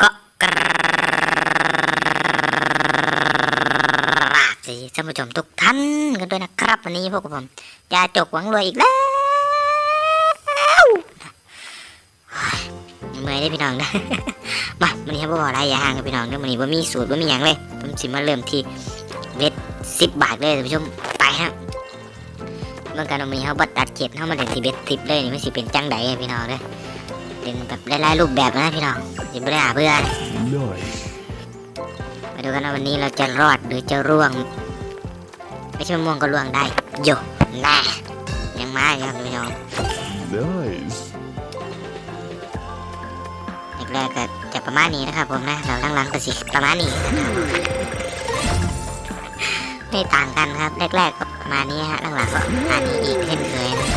ก็กราบสวัสดีท่านผู้ชมทุกท่านกันด้วยนะครับ วันนี้พวกผมยาจกหวังรวยอีกแล้วเมื่อยได้พี่น้องนะมาวันนี้ครับอกอะไรอย่าห่างกับพี่น้องนะวันนี้ว่ามีสูตรว่ามีอย่างเลยผมสิมาเริ่มที่เวทสิบบาทเลยท่านผู้ชมไปฮะเมื่อการวันนี้เขาบัดตัดเข็ดเข้ามาเล่นที่เวทสิบเลยนี่ไม่สิเป็นจังใดพี่น้องเลย เล่นแบบหลายๆรูปแบบนะพี่น้องอย่าไปหาเพื่อน Nice. มาดูกันว่าวันนี้เราจะรอดหรือจะร่วง ไม่ใช่มะม่วงก็ร่วงได้โยน่ายังมาอยู่ครับพี่น้อง Nice. แรกๆก็จะประมาณนี้นะครับผมนะเราหลังๆก็สิประมาณนี้นะครับไม่ต่างกันครับแรกๆก็ประมาณนี้ฮะหลังๆก็ประมาณนี้อีกเช่นเคยนะ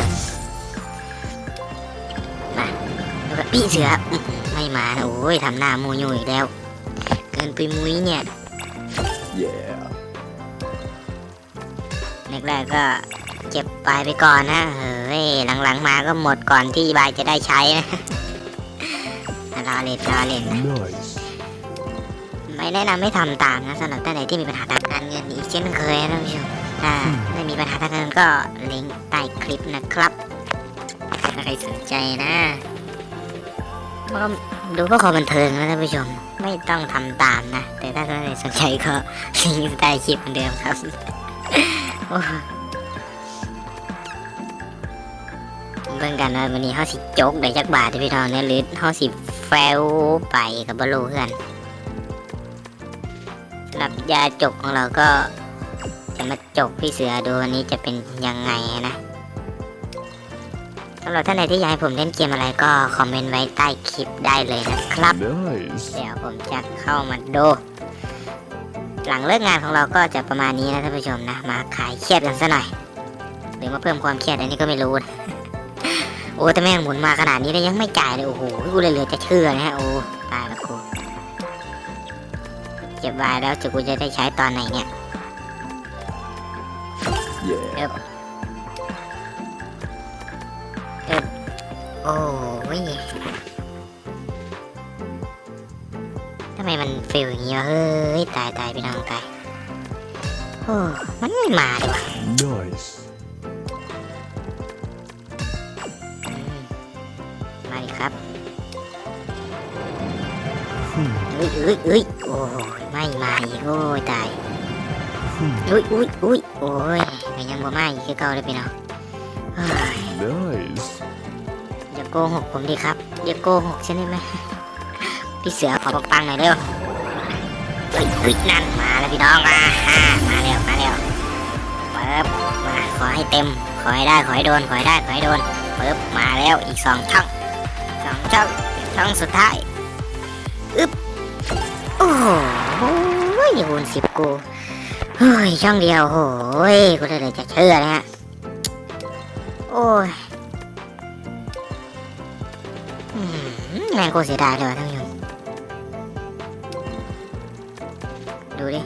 ดูกันพี่เสืออื้อหือไม่มานะโอ้ยทำหน้ามูยูอีกแล้ว เกินไปมุ้ยเนี่ย Yeah. แรกๆก็เจ็บปลายไปก่อนนะเฮ้ยหลังๆมาก็หมดก่อนที่บายจะได้ใช้นะรอเล่นรอเล่นนะ Nice. ไม่แนะนำให้ทำตามนะสำหรับท่านใดที่มีปัญหาทางการเงินอีกเช่นเคยนะท่านผู้ชมถ้าไม่มีปัญหาทางการเงินก็ลิงก์ใต้คลิปนะครับถ้าใครสนใจนะมัน ก็ดูเพื่อความบันเทิงนะท่านผู้ชม ไม่ต้องทำตามนะ แต่ถ้าท่านใดสนใจก็ลิงก์ใต้คลิปเหมือนเดิมครับเบิ่งกันว่าวันนี้เขาสิโจกได้จักบาทพี่น้องเนี่ยหรือเขาสิแฟลไปกับบอลูเพื่อนสำหรับยาจกของเราก็จะมาจกพี่เสือดูวันนี้จะเป็นยังไงนะ สำหรับท่านไหนที่อยากให้ผมเล่นเกมอะไรก็คอมเมนต์ไว้ใต้คลิปได้เลยนะครับ Nice. เดี๋ยวผมจะเข้ามาดู หลังเลิกงานของเราก็จะประมาณนี้นะท่านผู้ชมนะ มาขายเครียดกันซะหน่อย หรือมาเพิ่มความเครียดอันนี้ก็ไม่รู้นะ โอ้แต่แม่งหมุนมาขนาดนี้แล้วยังไม่จ่ายเลยโอ้โหกูเลยเหลือจะเชื่อนะฮะโอ้ตายแล้วกูเก็บไว้แล้วจะกูจะได้ใช้ตอนไหนเนี่ย Yeah. โอ้ยทำไมมันฟิลอย่างนี้วะเฮ้ย ตายตายพี่น้องตายโอ้มันไม่มาเลยวะ Nice. อืมมาดิครับ Hmm. เอ้ยเอ้ยเอ้ยโอ้ยไม่มาอีกโอ้ยตาย Hmm. อุ้ยอุ้ยอุ้ยโอ้ยก็ยังบ่มาอีกคือเก่าเลยพี่น้องเฮ้ย Nice. โกหกผมดิครับอย่าโกหกใช่ไหมพี่เสือขอปังๆหน่อยเร็วเฮ้ยเฮ้ยนั่นมาแล้วพี่น้องมาฮ่ามาแล้วมาแล้วเปิบมาขอให้เต็ม ขอให้ได้ขอให้โดนขอให้ได้ขอให้โดนเปิบมาแล้วอีกสองช่องสองช่องช่องสุดท้ายอึ๊บโอ้โหคูณสิบกูเฮ้ยช่องเดียวโอ้ยกูเลยจะเชื่อนะฮะโอ้ย แม่งโคตรเสียดายเลยว่ะท่านผู้ชมดูดิ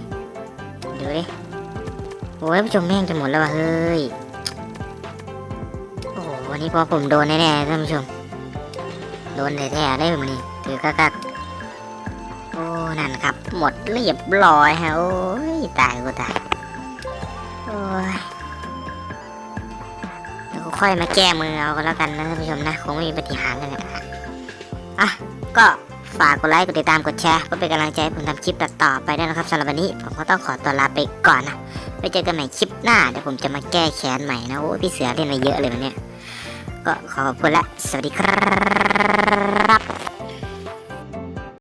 ดูดิ โอ้ยผู้ชมแม่งจะหมดแล้วว่ะเฮ้ย โอ้โหวันนี้พอผมโดนแน่ๆท่านผู้ชม โดนแท้ๆได้ผมนี่ถือกักๆโอ้ นั่นครับ หมดเรียบร้อยฮะ โอ้ย ตายกูตาย โอ้ยค่อยมาแก้มือเอาก็แล้วกันนะท่านผู้ชมนะ คงไม่มีปฏิหารกันแหละ อะ ก็ฝากกดไลค์กดติดตามกดแชร์เพื่อเป็นกำลังใจให้ผมทำคลิปต่อไปด้วยนะครับสำหรับวันนี้ผมก็ต้องขอตัวลาไปก่อนนะไปเจอกันใหม่คลิปหน้าเดี๋ยวผมจะมาแก้แค้นใหม่นะโอ้พี่เสือเล่นมาเยอะเลยวันเนี้ยก็ขอขอบคุณและสวัสดีครับ